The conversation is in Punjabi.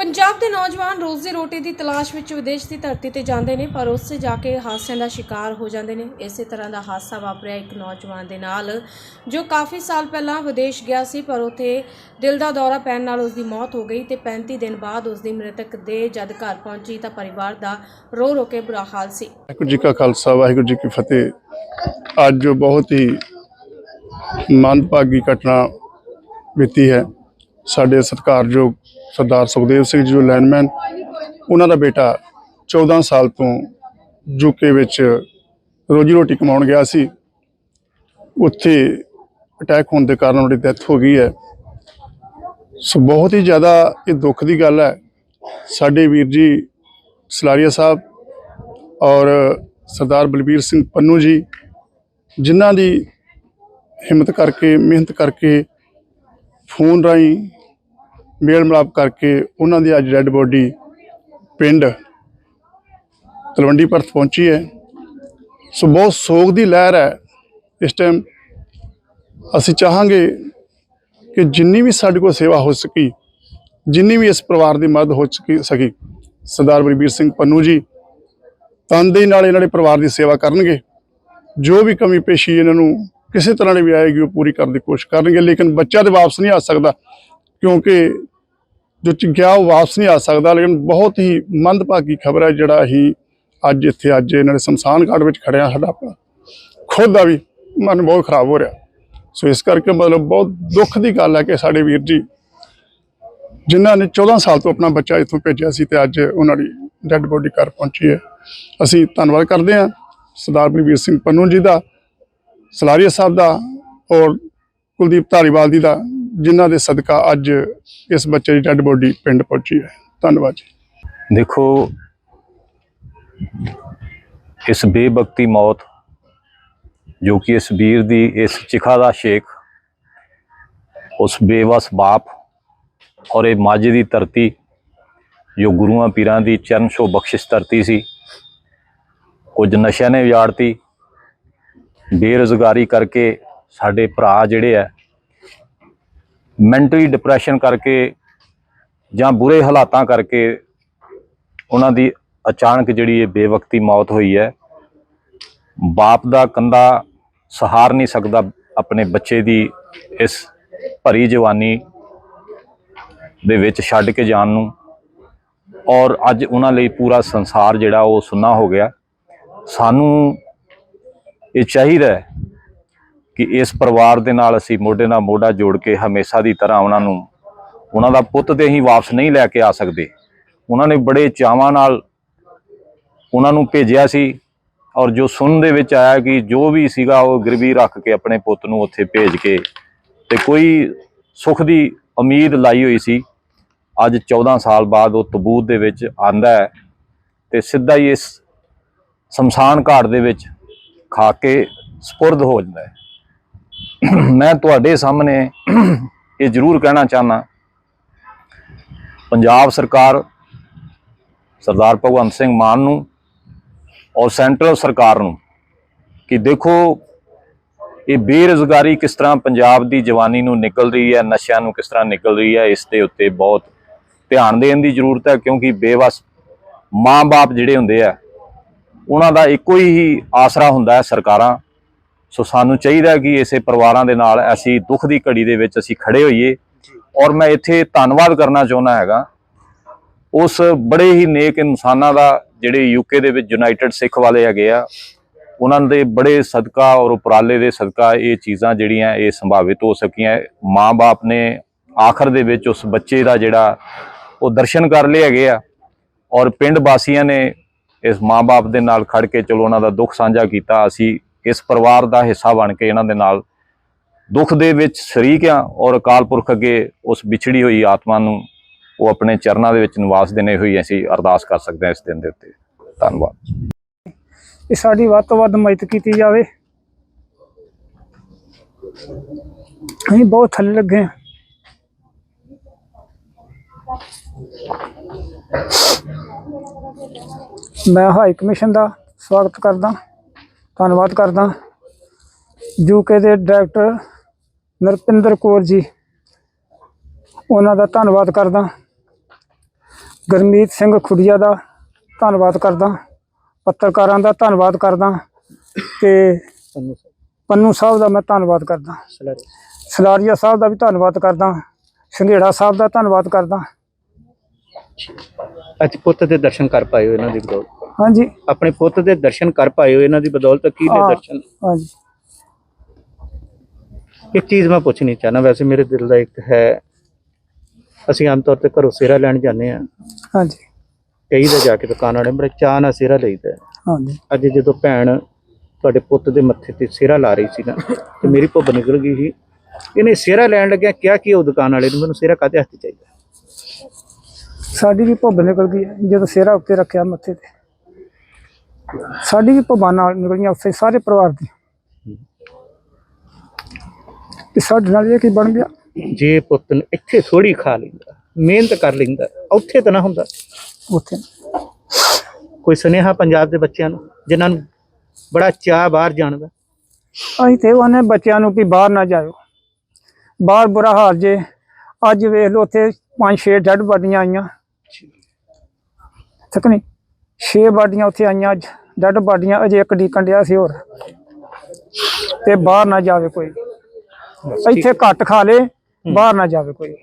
ਪੰਜਾਬ ਦੇ ਨੌਜਵਾਨ ਰੋਜ਼ੀ ਰੋਟੀ ਦੀ ਤਲਾਸ਼ ਵਿੱਚ ਵਿਦੇਸ਼ ਦੀ ਧਰਤੀ ਤੇ ਜਾਂਦੇ ਨੇ, ਪਰ ਉੱਥੇ ਜਾ ਕੇ ਹਾਦਸਿਆਂ ਦਾ ਸ਼ਿਕਾਰ ਹੋ ਜਾਂਦੇ ਨੇ। ਇਸੇ ਤਰ੍ਹਾਂ ਦਾ ਹਾਦਸਾ ਵਾਪਰਿਆ ਇੱਕ ਨੌਜਵਾਨ ਦੇ ਨਾਲ, ਜੋ ਕਾਫੀ ਸਾਲ ਪਹਿਲਾਂ ਵਿਦੇਸ਼ ਗਿਆ ਸੀ, ਪਰ ਉੱਥੇ ਦਿਲ ਦਾ ਦੌਰਾ ਪੈਣ ਨਾਲ ਉਸ ਦੀ ਮੌਤ ਹੋ ਗਈ ਤੇ 35 ਦਿਨ ਬਾਅਦ ਉਸ ਦੀ ਮ੍ਰਿਤਕ ਦੇਹ ਜਦ ਘਰ ਪਹੁੰਚੀ ਤਾਂ ਪਰਿਵਾਰ ਦਾ ਰੋ ਰੋ ਕੇ ਬੁਰਾ ਹਾਲ ਸੀ। ਵਾਹਿਗੁਰੂ ਜੀ ਕਾ ਖਾਲਸਾ, ਵਾਹਿਗੁਰੂ ਜੀ ਕੀ ਫਤਿਹ। ਅੱਜ ਜੋ ਬਹੁਤ ਹੀ ਮੰਦਭਾਗੀ ਘਟਨਾ ਬੀਤੀ ਹੈ। ਸਾਡੇ ਸਤਿਕਾਰਯੋਗ ਸਰਦਾਰ ਸੁਖਦੇਵ ਸਿੰਘ ਜੀ ਜੋ ਲੈਂਡਮੈਨ, ਉਹਨਾਂ ਦਾ ਬੇਟਾ 14 ਸਾਲ ਤੋਂ ਯੂਕੇ ਵਿੱਚ ਰੋਜੀ ਰੋਟੀ ਕਮਾਉਣ ਗਿਆ ਸੀ। ਉੱਥੇ ਅਟੈਕ ਹੋਣ ਦੇ ਕਾਰਨ ਉਹਦੀ ਡੈਥ ਹੋ ਗਈ ਹੈ। ਸੋ ਬਹੁਤ ਹੀ ਜ਼ਿਆਦਾ ਇਹ ਦੁੱਖ ਦੀ ਗੱਲ ਹੈ। ਸਾਡੇ ਵੀਰ ਜੀ ਸਲਾਰੀਆ ਸਾਹਿਬ ਔਰ ਸਰਦਾਰ ਬਲਬੀਰ ਸਿੰਘ ਪੰਨੂ ਜੀ, ਜਿਨ੍ਹਾਂ ਦੀ ਹਿੰਮਤ ਕਰਕੇ, ਮਿਹਨਤ ਕਰਕੇ ਫੋਨ ਰਾਹੀਂ ਮੇਲ ਮਿਲਾਪ ਕਰਕੇ ਉਹਨਾਂ ਦੀ ਅੱਜ ਡੈੱਡ ਬੋਡੀ ਪਿੰਡ ਤਲਵੰਡੀ ਪਰਤ ਪਹੁੰਚੀ ਹੈ। ਸੋ ਬਹੁਤ ਸੋਗ ਦੀ ਲਹਿਰ ਹੈ। ਇਸ ਟਾਈਮ ਅਸੀਂ ਚਾਹਾਂਗੇ ਕਿ ਜਿੰਨੀ ਵੀ ਸਾਡੇ ਕੋਲ ਸੇਵਾ ਹੋ ਸਕੀ, ਜਿੰਨੀ ਵੀ ਇਸ ਪਰਿਵਾਰ ਦੀ ਮਦਦ ਹੋ ਸਕੀ ਸਕੀ, ਸਰਦਾਰ ਬਲਬੀਰ ਸਿੰਘ ਪੰਨੂ ਜੀ ਤਨਦੇਹੀ ਨਾਲ ਇਹਨਾਂ ਦੇ ਪਰਿਵਾਰ ਦੀ ਸੇਵਾ ਕਰਨਗੇ। ਜੋ ਵੀ ਕਮੀ ਪੇਸ਼ੀ ਇਹਨਾਂ ਨੂੰ ਕਿਸੇ ਤਰ੍ਹਾਂ ਦੀ ਵੀ ਆਏਗੀ, ਉਹ ਪੂਰੀ ਕਰਨ ਦੀ ਕੋਸ਼ਿਸ਼ ਕਰਨਗੇ। ਲੇਕਿਨ ਬੱਚਾ ਤੇ ਵਾਪਸ ਨਹੀਂ ਆ ਸਕਦਾ, ਕਿਉਂਕਿ ਜੋ ਚ ਗਿਆ ਉਹ ਵਾਪਸ ਨਹੀਂ ਆ ਸਕਦਾ, ਲੇਕਿਨ ਬਹੁਤ ਹੀ ਮੰਦਭਾਗੀ ਖਬਰ ਹੈ ਜਿਹੜਾ ਹੀ ਅੱਜ ਇੱਥੇ ਅੱਜ ਇਹਨਾਂ ਦੇ ਸ਼ਮਸ਼ਾਨ ਘਾਟ ਵਿੱਚ ਖੜਿਆ ਸਾਡਾ ਆਪਣਾ। ਖੁਦ ਦਾ ਵੀ ਮਨ ਬਹੁਤ ਖਰਾਬ ਹੋ ਰਿਹਾ। ਸੋ ਇਸ ਕਰਕੇ ਮਤਲਬ ਬਹੁਤ ਦੁੱਖ ਦੀ ਗੱਲ ਹੈ ਕਿ ਸਾਡੇ ਵੀਰ ਜੀ, ਜਿਨ੍ਹਾਂ ਨੇ 14 ਸਾਲ ਤੋਂ ਆਪਣਾ ਬੱਚਾ ਇੱਥੋਂ ਭੇਜਿਆ ਸੀ ਤੇ ਅੱਜ ਉਹਨਾਂ ਦੀ ਡੈੱਡ ਬੋਡੀ ਘਰ ਪਹੁੰਚੀ ਹੈ। ਅਸੀਂ ਧੰਨਵਾਦ ਕਰਦੇ ਹਾਂ ਸਰਦਾਰ ਬਲਵੀਰ ਸਿੰਘ ਪੰਨੂ ਜੀ ਦਾ, ਸਲਾਰੀਆ ਸਾਹਿਬ ਦਾ ਔਰ ਕੁਲਦੀਪ ਧਾਰੀਵਾਲ ਜੀ ਦਾ ਜਿਨ੍ਹਾਂ ਦੇ ਸਦਕਾ ਅੱਜ ਇਸ ਬੱਚੇ ਦੀ ਡੈੱਡ ਬੋਡੀ ਪਿੰਡ ਪਹੁੰਚੀ ਹੈ। ਧੰਨਵਾਦ ਜੀ। ਦੇਖੋ, ਇਸ ਬੇਬਕਤੀ ਮੌਤ ਜੋ ਕਿ ਇਸ ਵੀਰ ਦੀ ਇਸ ਚਿਖਾ ਦਾ ਸ਼ੇਖ, ਉਸ ਬੇਵਸ ਬਾਪ ਔਰ ਇਹ ਮਾਝੇ ਦੀ ਧਰਤੀ ਜੋ ਗੁਰੂਆਂ ਪੀਰਾਂ ਦੀ ਚਰਨ ਛੋਹ ਬਖਸ਼ਿਸ਼ ਧਰਤੀ ਸੀ, ਕੁਝ ਨਸ਼ਿਆਂ ਨੇ ਉਜਾੜਤੀ, ਬੇਰੁਜ਼ਗਾਰੀ ਕਰਕੇ ਸਾਡੇ ਭਰਾ ਜਿਹੜੇ ਆ ਮੈਂਟਲੀ ਡਿਪਰੈਸ਼ਨ ਕਰਕੇ ਜਾਂ ਬੁਰੇ ਹਾਲਾਤਾਂ ਕਰਕੇ ਉਹਨਾਂ ਦੀ ਅਚਾਨਕ ਜਿਹੜੀ ਇਹ ਬੇਵਕਤੀ ਮੌਤ ਹੋਈ ਹੈ, ਬਾਪ ਦਾ ਕੰਦਾ ਸਹਾਰ ਨਹੀਂ ਸਕਦਾ ਆਪਣੇ ਬੱਚੇ ਦੀ ਇਸ ਭਰੀ ਜਵਾਨੀ ਦੇ ਵਿੱਚ ਛੱਡ ਕੇ ਜਾਣ ਨੂੰ। ਔਰ ਅੱਜ ਉਹਨਾਂ ਲਈ ਪੂਰਾ ਸੰਸਾਰ ਜਿਹੜਾ ਉਹ ਸੁੰਨਾ ਹੋ ਗਿਆ। ਸਾਨੂੰ ਇਹ ਚਾਹੀਦਾ ਕਿ ਇਸ ਪਰਿਵਾਰ ਦੇ ਨਾਲ ਅਸੀਂ ਮੋਢੇ ਨਾਲ ਮੋਢਾ ਜੋੜ ਕੇ ਹਮੇਸ਼ਾ ਦੀ ਤਰ੍ਹਾਂ ਉਹਨਾਂ ਨੂੰ, ਉਹਨਾਂ ਦਾ ਪੁੱਤ ਤੇ ਅਸੀਂ ਵਾਪਸ ਨਹੀਂ ਲੈ ਕੇ ਆ ਸਕਦੇ। ਉਹਨਾਂ ਨੇ ਬੜੇ ਚਾਵਾਂ ਨਾਲ ਉਹਨਾਂ ਨੂੰ ਭੇਜਿਆ ਸੀ ਔਰ ਜੋ ਸੁਣਨ ਦੇ ਵਿੱਚ ਆਇਆ ਕਿ ਜੋ ਵੀ ਸੀਗਾ ਉਹ ਗਿਰਵੀ ਰੱਖ ਕੇ ਆਪਣੇ ਪੁੱਤ ਨੂੰ ਉੱਥੇ ਭੇਜ ਕੇ ਤੇ ਕੋਈ ਸੁੱਖ ਦੀ ਉਮੀਦ ਲਾਈ ਹੋਈ ਸੀ। ਅੱਜ 14 ਸਾਲ ਬਾਅਦ ਉਹ ਤਬੂਤ ਦੇ ਵਿੱਚ ਆਂਦਾ ਹੈ ਤੇ ਸਿੱਧਾ ਹੀ ਇਸ ਸ਼ਮਸ਼ਾਨ ਘਾਟ ਦੇ ਵਿੱਚ ਖਾ ਕੇ ਸਪੁਰਦ ਹੋ ਜਾਂਦਾ ਹੈ। ਮੈਂ ਤੁਹਾਡੇ ਸਾਹਮਣੇ ਇਹ ਜ਼ਰੂਰ ਕਹਿਣਾ ਚਾਹਨਾ ਪੰਜਾਬ ਸਰਕਾਰ ਸਰਦਾਰ ਭਗਵੰਤ ਸਿੰਘ ਮਾਨ ਨੂੰ ਔਰ ਸੈਂਟਰਲ ਸਰਕਾਰ ਨੂੰ ਕਿ ਦੇਖੋ ਇਹ ਬੇਰੁਜ਼ਗਾਰੀ ਕਿਸ ਤਰ੍ਹਾਂ ਪੰਜਾਬ ਦੀ ਜਵਾਨੀ ਨੂੰ ਨਿਕਲ ਰਹੀ ਹੈ, ਨਸ਼ਿਆਂ ਨੂੰ ਕਿਸ ਤਰ੍ਹਾਂ ਨਿਕਲ ਰਹੀ ਹੈ, ਇਸ ਦੇ ਉੱਤੇ ਬਹੁਤ ਧਿਆਨ ਦੇਣ ਦੀ ਜ਼ਰੂਰਤ ਹੈ ਕਿਉਂਕਿ ਬੇਵਸ ਮਾਂ-ਬਾਪ ਜਿਹੜੇ ਹੁੰਦੇ ਆ, ਉਹਨਾਂ ਦਾ ਇੱਕੋ ਹੀ ਆਸਰਾ ਹੁੰਦਾ ਹੈ ਸਰਕਾਰਾਂ ਸੋ ਸਾਨੂੰ ਚਾਹੀਦਾ ਕਿ ਇਸੇ ਪਰਿਵਾਰਾਂ ਦੇ ਨਾਲ ਅਸੀਂ ਦੁੱਖ ਦੀ ਘੜੀ ਦੇ ਵਿੱਚ ਅਸੀਂ ਖੜੇ ਹੋਈਏ। ਔਰ ਮੈਂ ਇੱਥੇ ਧੰਨਵਾਦ ਕਰਨਾ ਚਾਹੁੰਦਾ ਹੈਗਾ। ਉਸ ਬੜੇ ਹੀ ਨੇਕ ਇਨਸਾਨਾਂ ਦਾ ਜਿਹੜੇ ਯੂਕੇ ਦੇ ਵਿੱਚ ਯੂਨਾਈਟਿਡ ਸਿੱਖ ਵਾਲੇ ਹੈਗੇ ਆ, ਉਹਨਾਂ ਦੇ ਬੜੇ ਸਦਕਾ ਔਰ ਉਪਰਾਲੇ ਦੇ ਸਦਕਾ ਇਹ ਚੀਜ਼ਾਂ ਜਿਹੜੀਆਂ ਇਹ ਸੰਭਾਵਿਤ ਹੋ ਸਕੀਆਂ। ਮਾਂ-ਬਾਪ ਨੇ ਆਖਰ ਦੇ ਵਿੱਚ ਉਸ ਬੱਚੇ ਦਾ ਜਿਹੜਾ ਉਹ ਦਰਸ਼ਨ ਕਰ ਲਏ ਹੈਗੇ ਆ ਔਰ ਪਿੰਡ ਵਾਸੀਆਂ ਨੇ ਇਸ ਮਾਂ-ਬਾਪ ਦੇ ਨਾਲ ਖੜ ਕੇ ਚਲੋ ਉਹਨਾਂ ਦਾ ਦੁੱਖ ਸਾਂਝਾ ਕੀਤਾ। ਅਸੀਂ ਇਸ ਪਰਿਵਾਰ ਦਾ ਹਿੱਸਾ ਬਣ ਕੇ ਇਹਨਾਂ ਦੇ ਨਾਲ ਦੁੱਖ ਦੇ ਵਿੱਚ ਸ਼ਰੀਕ ਆ ਔਰ ਅਕਾਲ ਪੁਰਖ ਅੱਗੇ ਉਸ ਵਿਛੜੀ ਹੋਈ ਆਤਮਾ ਨੂੰ ਉਹ ਆਪਣੇ ਚਰਨਾਂ ਦੇ ਵਿੱਚ ਨਿਵਾਸ ਦੇਣੇ ਹੋਈ ਅਸੀਂ ਅਰਦਾਸ ਕਰ ਸਕਦੇ ਹਾਂ ਇਸ ਦਿਨ ਦੇ ਉੱਤੇ। ਧੰਨਵਾਦ। ਇਹ ਸਾਡੀ ਵੱਧ ਤੋਂ ਵੱਧ ਮਦਦ ਕੀਤੀ ਜਾਵੇ। ਅਸੀਂ ਬਹੁਤ ਥੱਲੇ ਲੱਗੇ ਹਾਂ। ਮੈਂ ਹਾਈ ਕਮਿਸ਼ਨ ਦਾ ਸਵਾਗਤ ਕਰਦਾ। ਧੰਨਵਾਦ ਕਰਦਾ। ਯੂਕੇ ਦੇ ਡਾਇਰੈਕਟਰ ਨਰਪਿੰਦਰ ਕੌਰ ਜੀ ਉਹਨਾਂ ਦਾ ਧੰਨਵਾਦ ਕਰਦਾ। ਗੁਰਮੀਤ ਸਿੰਘ ਖੁੱਡੀਆ ਦਾ ਧੰਨਵਾਦ ਕਰਦਾ। ਪੱਤਰਕਾਰਾਂ ਦਾ ਧੰਨਵਾਦ ਕਰਦਾ ਤੇ ਪੰਨੂ ਸਾਹਿਬ। ਦਾ ਮੈਂ ਧੰਨਵਾਦ ਕਰਦਾ। ਸਲਾਰੀਆ। ਸਾਹਿਬ ਦਾ ਵੀ ਧੰਨਵਾਦ ਕਰਦਾ। ਸੰਘੇੜਾ ਸਾਹਿਬ ਦਾ ਧੰਨਵਾਦ ਕਰਦਾ। ਅੱਜ ਪੁੱਤ ਦੇ ਦਰਸ਼ਨ ਕਰ ਪਾਏ ਇਹਨਾਂ ਦੀ ਬਦੌਲਤ ਹਾਂਜੀ। ਆਪਣੇ ਪੁੱਤ ਦੇ ਦਰਸ਼ਨ ਕਰ ਪਾਏ ਹੋ ਇਹਨਾਂ ਦੀ ਬਦੌਲਤ ਕੀ ਹਾਂ। ਦਰਸ਼ਨ? ਹਾਂਜੀ। ਇੱਕ ਚੀਜ਼ ਮੈਂ ਪੁੱਛਣੀ ਚਾਹਨਾ ਵੈਸੇ ਮੇਰੇ ਦਿਲ ਦਾ ਇੱਕ ਹੈ ਅਸੀਂ ਆਮ ਤੌਰ ਤੇ ਘਰੋਂ ਸੇਰਾ ਲੈਣ ਜਾਂਦੇ ਆ ਹਾਂਜੀ। ਕਈ ਦਾ ਜਾ ਕੇ ਦੁਕਾਨ ਵਾਲੇ ਬੜੇ ਚਾਅ ਨਾਲ ਸੇਰਾ ਲਈਦਾ। ਹੈ। ਹਾਂਜੀ। ਅੱਜ ਜਦੋਂ ਭੈਣ ਤੁਹਾਡੇ ਪੁੱਤ ਦੇ ਮੱਥੇ ਤੇ ਸੇਰਾ ਲਾ ਰਹੀ ਸੀ ਨਾ ਤੇ ਮੇਰੀ ਭੁੱਬ ਨਿਕਲ ਗਈ ਸੀ। ਇਹਨੇ ਸੇਰਾ ਲੈਣ ਲੱਗਿਆ ਕਿਹਾ ਕਿ ਉਹ ਦੁਕਾਨ ਵਾਲੇ ਨੂੰ ਮੈਨੂੰ ਸੇਰਾ ਕਾਹਦੇ ਹੱਥ ਚਾਹੀਦਾ? ਸਾਡੀ ਵੀ ਭੁੱਬ ਨਿਕਲ ਗਈ ਹੈ ਜਦੋਂ ਸਿਹਰਾ ਉੱਤੇ ਰੱਖਿਆ ਮੱਥੇ ਤੇ। ਸਾਡੀ ਵੀ ਭੁੱਬਾਂ ਨਾਲ ਨਿਕਲੀਆਂ ਉੱਥੇ ਸਾਰੇ ਪਰਿਵਾਰ ਦੀ ਤੇ ਸਾਡੇ ਨਾਲ ਇਹ ਕੀ ਬਣ ਗਿਆ? ਜੇ ਪੁੱਤ ਨੂੰ ਇੱਥੇ ਥੋੜੀ ਖਾ ਲੈਂਦਾ ਮਿਹਨਤ ਕਰ ਲੈਂਦਾ ਉੱਥੇ ਤਾਂ ਨਾ ਹੁੰਦਾ। ਉੱਥੇ। ਕੋਈ ਸੁਨੇਹਾ ਪੰਜਾਬ ਦੇ ਬੱਚਿਆਂ ਨੂੰ ਜਿਨ੍ਹਾਂ ਨੂੰ ਬੜਾ ਚਾਹ ਬਾਹਰ ਜਾਣ ਦਾ? ਅਸੀਂ ਤੇ ਉਹਨੇ ਬੱਚਿਆਂ ਨੂੰ ਵੀ ਬਾਹਰ ਨਾ ਜਾਇਓ। ਬਾਹਰ ਬੁਰਾ ਹਾਲ ਜੇ ਅੱਜ ਵੇਖ ਲਓ ਉੱਥੇ ਪੰਜ ਛੇ ਡੱਡ ਬਾਡੀਆਂ ਆਈਆਂ। ਠੀਕ ਨਹੀਂ ਛੇ ਬਾਡੀਆਂ ਉੱਥੇ ਆਈਆਂ ਅੱਜ। ਡੱਡ ਬਾਡੀਆਂ ਅਜੇ ਇੱਕ ਡੀਕਣ ਡਿਆ ਸੀ ਹੋਰ। ਤੇ ਬਾਹਰ ਨਾ ਜਾਵੇ ਕੋਈ। ਇੱਥੇ ਘੱਟ ਖਾ ਲੇ ਬਾਹਰ ਨਾ ਜਾਵੇ ਕੋਈ।